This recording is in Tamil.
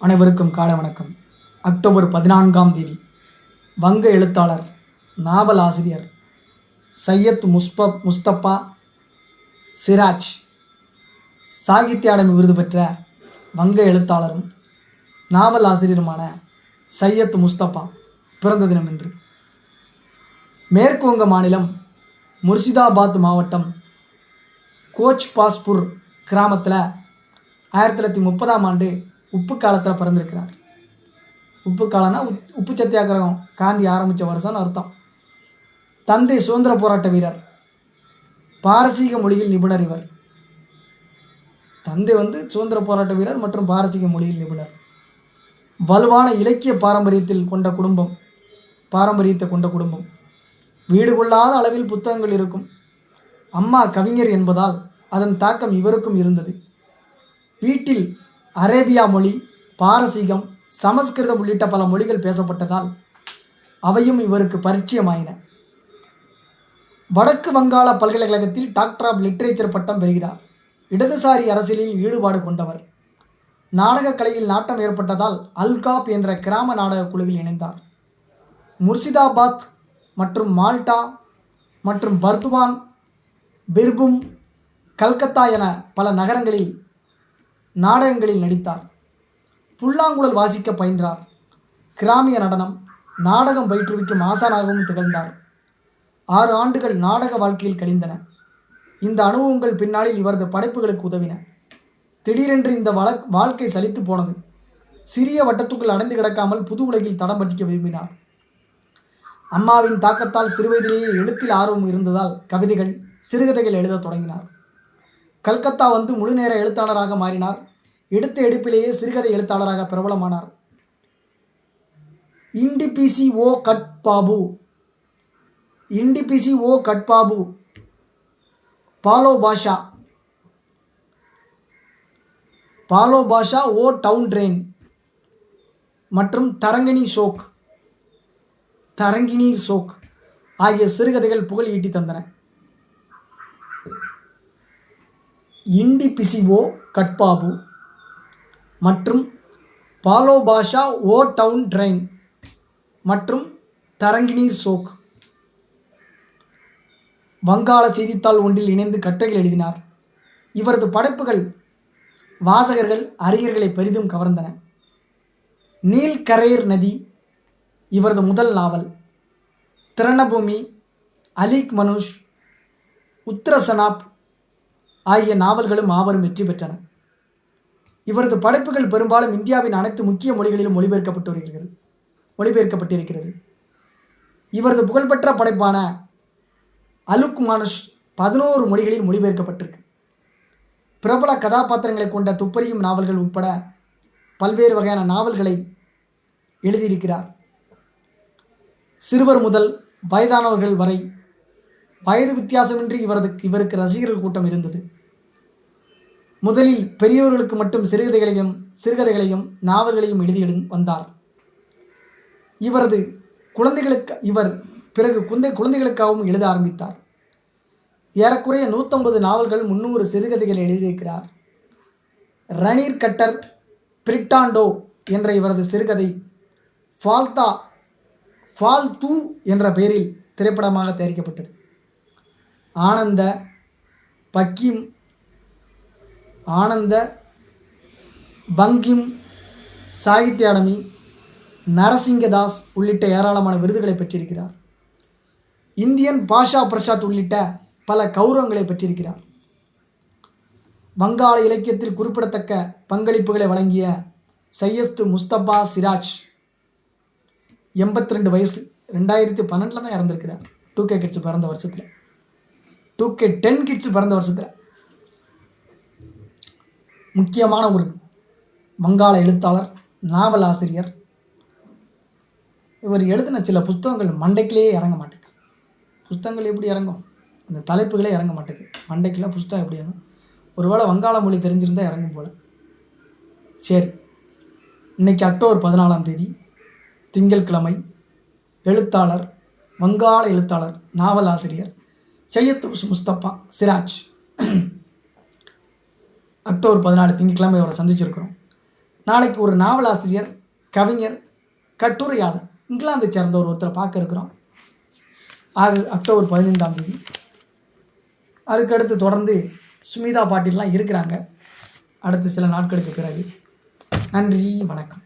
அனைவருக்கும் காலை வணக்கம். அக்டோபர் பதினான்காம் தேதி வங்க எழுத்தாளர் நாவல் ஆசிரியர் சையத் முஸ்ப முஸ்தபா சிராஜ் சாகித்ய அகாடமி விருது பெற்ற வங்க எழுத்தாளரும் நாவல் ஆசிரியருமான சையத் முஸ்தபா பிறந்த தினம் இன்று. மேற்கு வங்க மாநிலம் முர்ஷிதாபாத் மாவட்டம் கோச் பாஸ்பூர் கிராமத்தில் ஆயிரத்தி தொள்ளாயிரத்தி முப்பதாம் ஆண்டு உப்பு காலத்தில் பிறந்திருக்கிறார். உப்பு காலம்னா உப் உப்பு சத்தியாகிரகம் காந்தி ஆரம்பித்த வருஷம்னு அர்த்தம். தந்தை சுதந்திர போராட்ட வீரர். பாரசீக மொழியில் நிபுணர் இவர். தந்தை வந்து சுதந்திர போராட்ட வீரர் மற்றும் பாரசீக மொழியில் நிபுணர். வலுவான இலக்கிய பாரம்பரியத்தில் கொண்ட குடும்பம். பாரம்பரியத்தை கொண்ட குடும்பம். வீடு கொள்ளாத அளவில் புத்தகங்கள் இருக்கும். அம்மா கவிஞர் என்பதால் அதன் தாக்கம் இவருக்கும் இருந்தது. வீட்டில் அரேபியா மொழி பாரசீகம் சமஸ்கிருதம் உள்ளிட்ட பல மொழிகள் பேசப்பட்டதால் அவையும் இவருக்கு பரிச்சயமாயின. வடக்கு வங்காள பல்கலைக்கழகத்தில் டாக்டர் ஆஃப் லிட்ரேச்சர் பட்டம் பெறுகிறார். இடதுசாரி அரசியலில் ஈடுபாடு கொண்டவர். நாடகக் கலையில் நாட்டம் ஏற்பட்டதால் அல்காப் என்ற கிராம நாடகக் குழுவில் இணைந்தார். முர்சிதாபாத் மற்றும் மால்டா மற்றும் பர்துவான் பிர்பும் கல்கத்தா என பல நகரங்களில் நாடகங்களில் நடித்தார். புல்லாங்குழல் வாசிக்க பயின்றார். கிராமிய நடனம் நாடகம் பயிற்றுவிக்கும் ஆசானாகவும் திகழ்ந்தார். ஆறு ஆண்டுகள் நாடக வாழ்க்கையில் கழிந்தன. இந்த அனுபவங்கள் பின்னாளில் இவரது படைப்புகளுக்கு உதவின. திடீரென்று இந்த வழக் வாழ்க்கை சலித்து போனது. சிறிய வட்டத்துக்குள் அடைந்து கிடக்காமல் புது உலகில் தடம் பதிக்க விரும்பினார். அம்மாவின் தாக்கத்தால் சிறுவயதிலேயே எழுத்தில் ஆர்வம் இருந்ததால் கவிதைகள் சிறுகதைகள் எழுதத் தொடங்கினார். கல்கத்தா வந்து முழுநேர எழுத்தாளராக மாறினார். எடுத்த எடுப்பிலேயே சிறுகதை எழுத்தாளராக பிரபலமானார். இண்டிபிசி ஓ கட் பாபு. இண்டிபிசி ஓ கட் பாபு. பாலோ பாஷா. பாலோ பாஷா ஓ டவுன் ட்ரெயின். மற்றும் தரங்கினி ஷோக். தரங்கினீர் ஷோக் ஆகிய சிறுகதைகள் புகழ் ஈட்டி தந்தன. இண்டி பிசிஓ கட்பாபு மற்றும் பாலோ பாஷா ஓ டவுன் ட்ரெயின் மற்றும் தரங்கினீர் சோக். வங்காள செய்தித்தாள் ஒன்றில் இணைந்து கட்டுரைகள் எழுதினார். இவரது படைப்புகள் வாசகர்கள் அறிஞர்களை பெரிதும் கவர்ந்தன. நீல்கரையர் நதி இவரது முதல் நாவல். திரணபூமி அலிக் மனுஷ் உத்தரசனாப் ஆகிய நாவல்களும் மாபெரும் வெற்றி பெற்றன. இவரது படைப்புகள் பெரும்பாலும் இந்தியாவின் அனைத்து முக்கிய மொழிகளிலும் மொழிபெயர்க்கப்பட்டு வருகிறது மொழிபெயர்க்கப்பட்டிருக்கிறது. இவரது புகழ்பெற்ற படைப்பான அலுக் மானுஷ் பதினோரு மொழிகளில் மொழிபெயர்க்கப்பட்டிருக்கு. பிரபல கதாபாத்திரங்களை கொண்ட துப்பறியும் நாவல்கள் உட்பட பல்வேறு வகையான நாவல்களை எழுதியிருக்கிறார். சிறுவர் முதல் வயதானவர்கள் வரை வயது வித்தியாசமின்றி இவரது இவருக்கு ரசிகர்கள் கூட்டம் இருந்தது. முதலில் பெரியவர்களுக்கு மட்டும் சிறுகதைகளையும் சிறுகதைகளையும் நாவல்களையும் எழுதி வந்தார். இவரது குழந்தைகளுக்கு இவர் பிறகு குந்தை குழந்தைகளுக்காகவும் எழுத ஆரம்பித்தார். ஏறக்குறைய நூற்றம்பது நாவல்கள் முந்நூறு சிறுகதைகள் எழுதியிருக்கிறார். ரணீர் கட்டர் பிரிட்டாண்டோ என்ற இவரது சிறுகதை ஃபால்தா ஃபால் தூ என்ற பெயரில் திரைப்படமாக தயாரிக்கப்பட்டது. ஆனந்த பக்கிம் ஆனந்த பங்கிம் சாகித்ய அகாடமி நரசிங்கதாஸ் உள்ளிட்ட ஏராளமான விருதுகளை பெற்றிருக்கிறார். இந்தியன் பாஷா பிரசாத் உள்ளிட்ட பல கௌரவங்களை பெற்றிருக்கிறார். வங்காள இலக்கியத்தில் குறிப்பிடத்தக்க பங்களிப்புகளை வழங்கிய சையத்து முஸ்தபா சிராஜ் எண்பத்தி ரெண்டு வயசு ரெண்டாயிரத்தி பன்னெண்டில் தான் இறந்துருக்கிறார். டூ கே கிட்ஸ் பிறந்த வருஷத்தில். டூ கே டென் கிட்ஸ் பிறந்த வருஷத்தில். முக்கியமான ஒரு வங்காள எழுத்தாளர் நாவல் ஆசிரியர் இவர் எழுதின சில புத்தகங்கள் மண்டைக்கிலேயே இறங்க மாட்டேங்குது. புத்தகங்கள் எப்படி இறங்கும்? அந்த தலைப்புகளே இறங்க மாட்டேங்குது. மண்டைக்கெலாம் புஸ்தகம் எப்படி இறங்கும்? ஒருவேளை வங்காள மொழி தெரிஞ்சிருந்தால் இறங்கும் போல். சரி இன்னைக்கு அக்டோபர் பதினாலாம் தேதி திங்கட்கிழமை எழுத்தாளர் வங்காள எழுத்தாளர் நாவல் ஆசிரியர் சையத் முஸ்தபா சிராஜ். அக்டோபர் பதினாலு திங்கட்கிழமை அவரை சந்திச்சிருக்கிறோம். நாளைக்கு ஒரு நாவலாசிரியர் கவிஞர் கட்டுரையாளர் இங்கிலாந்தை சேர்ந்த ஒரு ஒருத்தரை பார்க்க இருக்கிறோம். ஆக அக்டோபர் பதினைந்தாம் தேதி. அதுக்கடுத்து தொடர்ந்து சுமிதா பாட்டிலாம் இருக்கிறாங்க. அடுத்து சில நாட்களுக்கு பிறகு. நன்றி வணக்கம்.